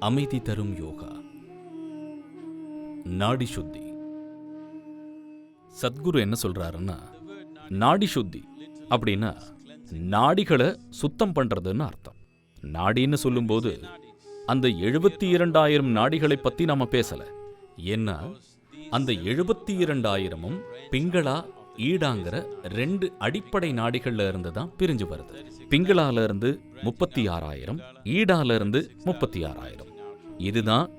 அமைதி தரும் யோகா. நாடி சுத்தி. சத்குரு என்ன சொல்றாருன்னா நாடி சுத்தி அப்படின்னா நாடிகளை சுத்தம் பண்றதுன்னு அர்த்தம். நாடின்னு சொல்லும்போது அந்த எழுபத்தி இரண்டாயிரம் நாடிகளை பத்தி நாம பேசல. ஏன்னா அந்த எழுபத்தி இரண்டாயிரமும் பிங்களா ஈடாங்கிற ரெண்டு அடிப்படை நாடிகள்ல இருந்து தான் பிரிஞ்சு வருது. பிங்களால இருந்து முப்பத்தி ஆறாயிரம் ஈடால இருந்து முப்பத்தி ஆறாயிரம். இதுதான்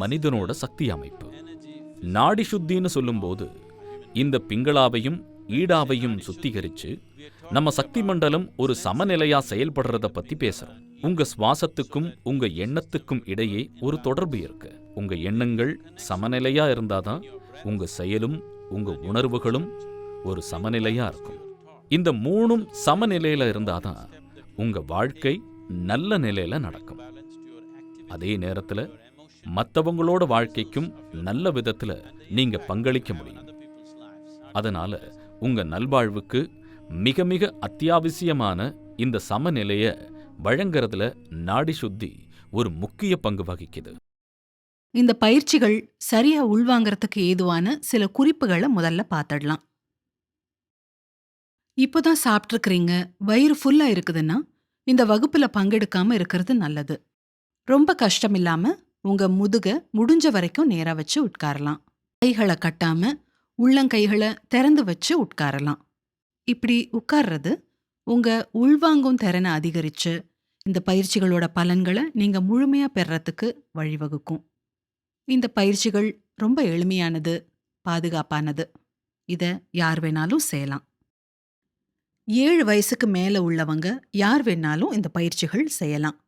மனிதனோட சக்தி அமைப்பு. நாடி சுத்தின்னு சொல்லும்போது இந்த பிங்களாவையும் ஈடாவையும் சுத்திகரிச்சு நம்ம சக்தி மண்டலம் ஒரு சமநிலையா செயல்படுறத பத்தி பேசுறோம். உங்க சுவாசத்துக்கும் உங்க எண்ணத்துக்கும் இடையே ஒரு தொடர்பு இருக்கு. உங்க எண்ணங்கள் சமநிலையா இருந்தாதான் உங்க செயலும் உங்க உணர்வுகளும் ஒரு சமநிலையா இருக்கும். இந்த மூணும் சமநிலையில இருந்தாதான் உங்க வாழ்க்கை நல்ல நிலையில நடக்கும். அதே நேரத்துல மத்தவங்களோட வாழ்க்கைக்கும் நல்ல விதத்துல நீங்க பங்களிக்க முடியும். அதனால உங்க நல்வாழ்வுக்கு மிக மிக அத்தியாவசியமான இந்த சமநிலையை வழங்குறதுல நாடி சுத்தி ஒரு முக்கிய பங்கு வகிக்குது. இந்த பயிற்சிகள் சரியா உள்வாங்கிறதுக்கு ஏதுவான சில குறிப்புகளை முதல்ல பார்த்துடலாம் இப்போதான் சாப்பிட்ருக்கிறீங்க வயிறு ஃபுல்லா இருக்குதுன்னா இந்த வகுப்புல பங்கெடுக்காம இருக்கிறது நல்லது. ரொம்ப கஷ்டம் இல்லாம உங்க முதுக முடிஞ்ச வரைக்கும் நேரா வச்சு உட்காரலாம். கைகளை கட்டாம உள்ளங்கைகளை திறந்து வச்சு உட்காரலாம். இப்படி உட்கார்றது உங்க உள்வாங்கும் திறனை அதிகரிச்சு இந்த பயிற்சிகளோட பலன்களை நீங்க முழுமையா பெறறதுக்கு வழிவகுக்கும். இந்த பயிற்சிகள் ரொம்ப எளிமையானது பாதுகாப்பானது. இத யார் வேணாலும் செய்யலாம். ஏழு வயசுக்கு மேல உள்ளவங்க யார் வேணாலும் இந்த பயிற்சிகள் செய்யலாம்.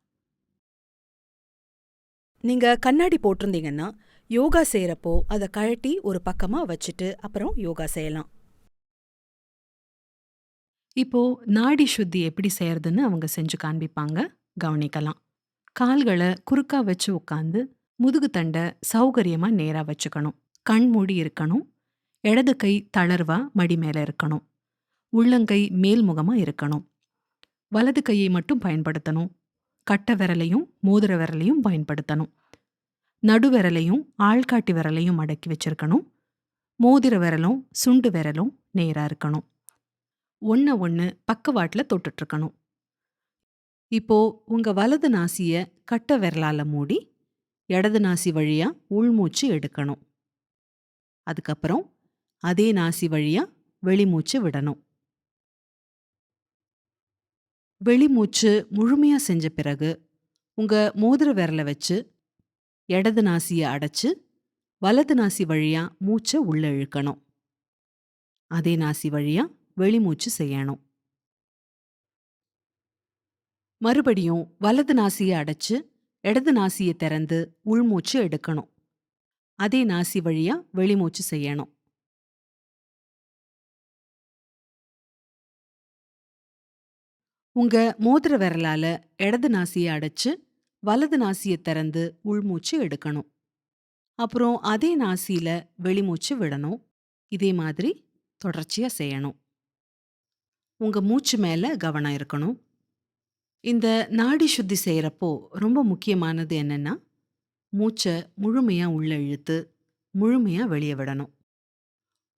நீங்கள் கண்ணாடி போட்டிருந்தீங்கன்னா யோகா செய்கிறப்போ அதை கழட்டி ஒரு பக்கமாக வச்சுட்டு அப்புறம் யோகா செய்யலாம். இப்போ நாடி சுத்தி எப்படி செய்யறதுன்னு அவங்க செஞ்சு காண்பிப்பாங்க. கவனிக்கலாம். கால்களை குறுக்கா வச்சு உட்காந்து முதுகு தண்டை சௌகரியமா நேரா வச்சுக்கணும். கண் மூடி இருக்கணும். இடது கை தளர்வா மடி மேல இருக்கணும். உள்ளங்கை மேல்முகமா இருக்கணும். வலது கையை மட்டும் பயன்படுத்தணும். கட்டை விரலையும் மோதிர விரலையும் பயன்படுத்தணும். நடுவிரலையும் ஆள்காட்டி விரலையும் அடக்கி வச்சிருக்கணும். மோதிர விரலும் சுண்டு விரலும் நேராக இருக்கணும். ஒன்று ஒன்று பக்கவாட்டில் தொட்டுட்ருக்கணும் இப்போ உங்கள் வலது நாசியை கட்டை விரலால் மூடி இடது நாசி வழியாக உள்மூச்சு எடுக்கணும். அதுக்கப்புறம் அதே நாசி வழியாக வெளிமூச்சு விடணும். வெளிமூச்சு முழுமையாக செஞ்ச பிறகு உங்கள் மோதிர விரலை வச்சு இடது நாசியை அடைச்சு வலது நாசி வழியாக மூச்சை உள்ளே இழுக்கணும். அதே நாசி வழியாக வெளிமூச்சு செய்யணும். மறுபடியும் வலது நாசியை அடைச்சு இடது நாசியை திறந்து உள்மூச்சு எடுக்கணும். அதே நாசி வழியாக வெளிமூச்சு செய்யணும். உங்க மோதிர விரலால இடது நாசியை அடைச்சு வலது நாசியை திறந்து உள்மூச்சு எடுக்கணும். அப்புறம் அதே நாசியில வெளிமூச்சு விடணும். இதே மாதிரி தொடர்ச்சியா செய்யணும். உங்க மூச்சு மேல கவனம் இருக்கணும். இந்த நாடி சுத்தி செய்யறப்போ ரொம்ப முக்கியமானது என்னன்னா மூச்சை முழுமையா உள்ள இழுத்து முழுமையா வெளியே விடணும்.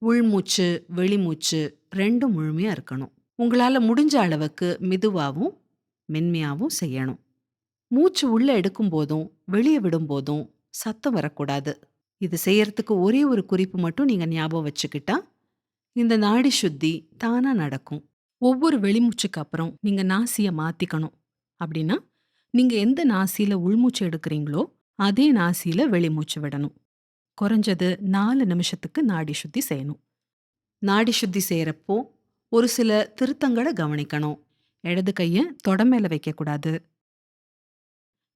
உள்மூச்சு வெளிமூச்சு ரெண்டும் முழுமையா இருக்கணும். உங்களால் முடிஞ்ச அளவுக்கு மெதுவாகவும் மென்மையாகவும் செய்யணும். மூச்சு உள்ளே எடுக்கும் போதும் வெளியே விடும்போதும் சத்தம் வரக்கூடாது. இது செய்யறதுக்கு ஒரே ஒரு குறிப்பு மட்டும் நீங்கள் ஞாபகம் வச்சுக்கிட்டா இந்த நாடி சுத்தி தானாக நடக்கும். ஒவ்வொரு வெளிமூச்சுக்கு அப்புறம் நீங்கள் நாசியை மாற்றிக்கணும் அப்படின்னா நீங்கள் எந்த நாசியில் உள்மூச்சு எடுக்கிறீங்களோ அதே நாசியில் வெளிமூச்சு விடணும். குறைஞ்சது நாலு நிமிஷத்துக்கு நாடி சுத்தி செய்யணும். நாடி சுத்தி செய்கிறப்போ ஒரு சில திருத்தங்களை கவனிக்கணும். இடது கையை தொட மேல வைக்கக்கூடாது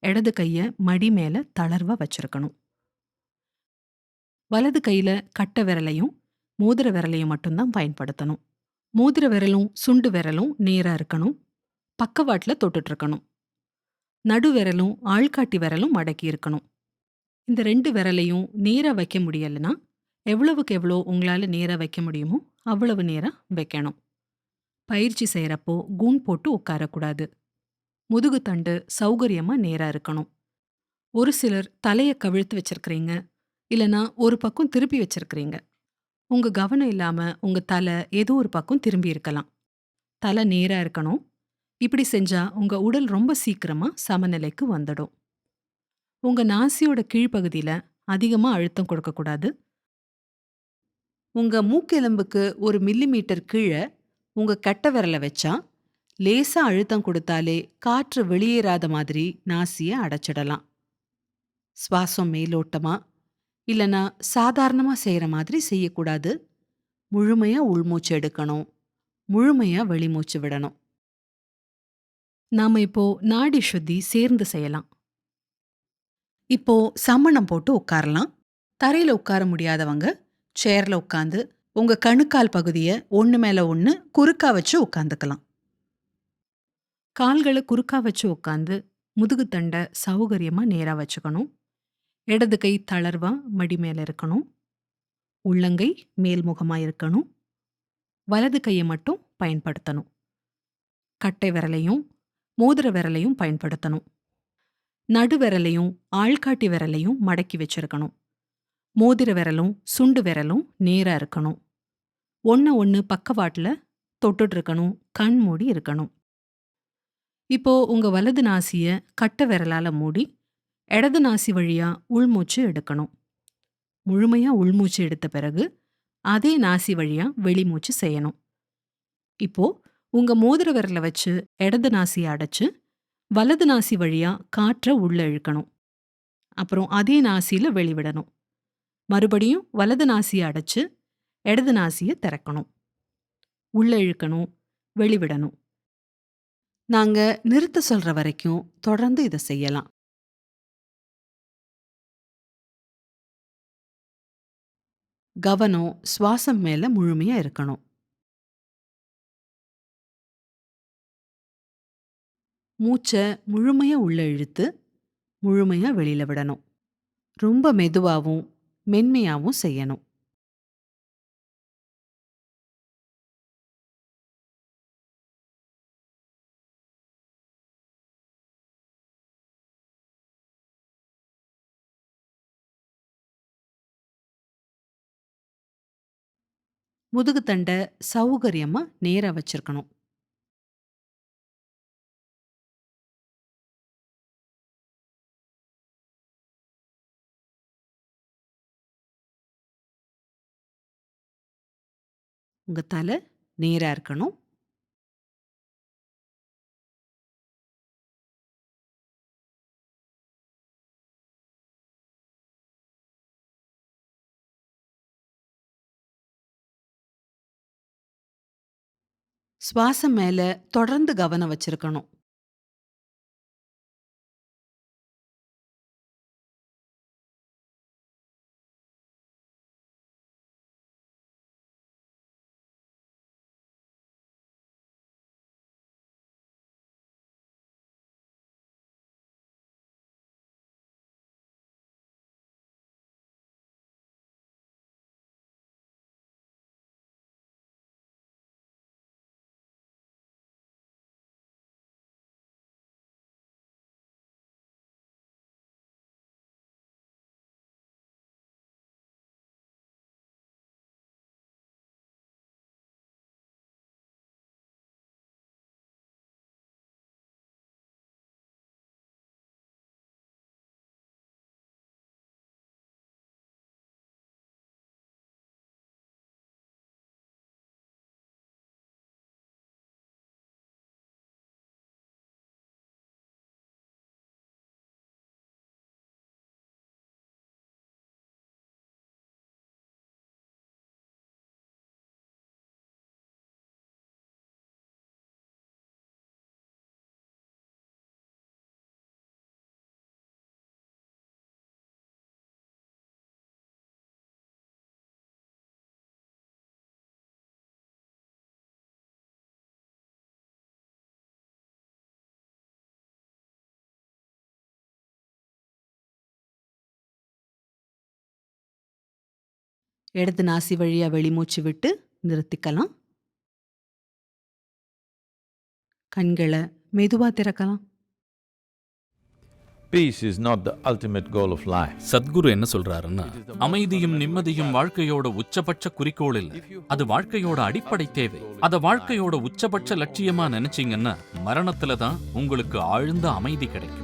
இடது கையை மடி மேல தளர்வா வச்சிருக்கணும். வலது கையில கட்ட விரலையும் மோதிர விரலையும் மட்டும்தான் பயன்படுத்தணும். மோதிர விரலும் சுண்டு விரலும் நேரா இருக்கணும். பக்கவாட்டில் தொட்டுட்டு இருக்கணும். நடு விரலும் ஆள்காட்டி விரலும் மடக்கி இருக்கணும். இந்த ரெண்டு விரலையும் நேராக வைக்க முடியலைன்னா எவ்வளவுக்கு எவ்வளோ உங்களால் நேராக வைக்க முடியுமோ அவ்வளவு நேராக வைக்கணும். பயிற்சி செய்கிறப்போ கூன் போட்டு உட்காரக்கூடாது. முதுகு தண்டு சௌகரியமாக நேராக இருக்கணும். ஒரு சிலர் தலையை கவிழ்த்து வச்சிருக்கிறீங்க இல்லனா ஒரு பக்கம் திருப்பி வச்சிருக்கிறீங்க. உங்க கவனம் இல்லாம உங்க தலை ஏதோ ஒரு பக்கம் திரும்பி இருக்கலாம். தலை நேரா இருக்கணும். இப்படி செஞ்சா உங்க உடல் ரொம்ப சீக்கிரமா சமநிலைக்கு வந்துடும். உங்க நாசியோட கீழ்ப்பகுதியில அதிகமா அழுத்தம் கொடுக்கக்கூடாது. உங்க மூக்கெலும்புக்கு ஒரு மில்லிமீட்டர் கீழே உங்க கட்ட விரலை வச்சா லேசா அழுத்தம் கொடுத்தாலே காற்று வெளியேறாத மாதிரி நாசியை அடைச்சிடலாம். சுவாசம் மேலோட்டமா இல்லனா சாதாரணமா செய்யற மாதிரி செய்யக்கூடாது. முழுமையா உள்மூச்சு எடுக்கணும். முழுமையா வெளிமூச்சு விடணும். நாம இப்போ நாடி சுத்தி சேர்ந்து செய்யலாம். இப்போ சம்மணம் போட்டு உட்காரலாம். தரையில உட்கார முடியாதவங்க சேர்ல உட்காந்து உங்கள் கணுக்கால் பகுதியை ஒன்று மேலே ஒன்று குறுக்கா வச்சு உட்காந்துக்கலாம் கால்களை குறுக்கா வச்சு உட்காந்து முதுகுத்தண்டை சௌகரியமாக நேராக வச்சுக்கணும். இடது கை தளர்வாக மடி மேலே இருக்கணும். உள்ளங்கை மேல்முகமாக இருக்கணும். வலது கையை மட்டும் பயன்படுத்தணும். கட்டை விரலையும் மோதிர விரலையும் பயன்படுத்தணும். நடு விரலையும் ஆள்காட்டி விரலையும் மடக்கி வச்சிருக்கணும். மோதிர விரலும் சுண்டு விரலும் நேராக இருக்கணும். ஒன்று ஒன்று பக்கவாட்டில் தொட்டுட்டு இருக்கணும் கண் மூடி இருக்கணும். இப்போ உங்க வலது நாசிய கட்ட விரலால மூடி இடது நாசி வழியா உள்மூச்சு எடுக்கணும். முழுமையா உள்மூச்சு எடுத்த பிறகு அதே நாசி வழியா வெளிமூச்சு செய்யணும். இப்போ உங்க மோதிர விரலை வச்சு இடது நாசியை அடைச்சு வலது நாசி வழியா காற்றை உள்ள இழுக்கணும். அப்புறம் அதே நாசியில வெளிவிடணும் மறுபடியும் வலது நாசியை அடைச்சு இடது நாசியை திறக்கணும். உள்ள இழுக்கணும் வெளிவிடணும். நாங்கள் நிறுத்த சொல்கிற வரைக்கும் தொடர்ந்து இதை செய்யலாம். கவனம் சுவாசம் மேலே முழுமையாக இருக்கணும். மூச்சை முழுமையாக உள்ள இழுத்து முழுமையாக வெளியில் விடணும். ரொம்ப மெதுவாகவும் மென்மையாகவும் செய்யணும். முதுகுத்தண்டை சௌகரியமாக நேராக வச்சிருக்கணும். உங்கள் தலை நேராக இருக்கணும். சுவாசம் மேல தொடர்ந்து கவனம் வச்சிருக்கணும். இடது நாசி வழியா வெளிமூச்சு விட்டு நிறுத்திக்கலாம். கண்களை மெதுவா திறக்கலாம். Peace is not the ultimate goal of life. Sadhguru என்ன சொல்றாருன்னா அமைதியும் நிம்மதியும் வாழ்க்கையோட உச்சபட்ச குறிக்கோள் இல்ல. அது வாழ்க்கையோட அடிப்படை தேவை. அத வாழ்க்கையோட உச்சபட்ச லட்சியமா நினைச்சீங்கன்னா மரணத்துல தான் உங்களுக்கு ஆழ்ந்த அமைதி கிடைக்கும்.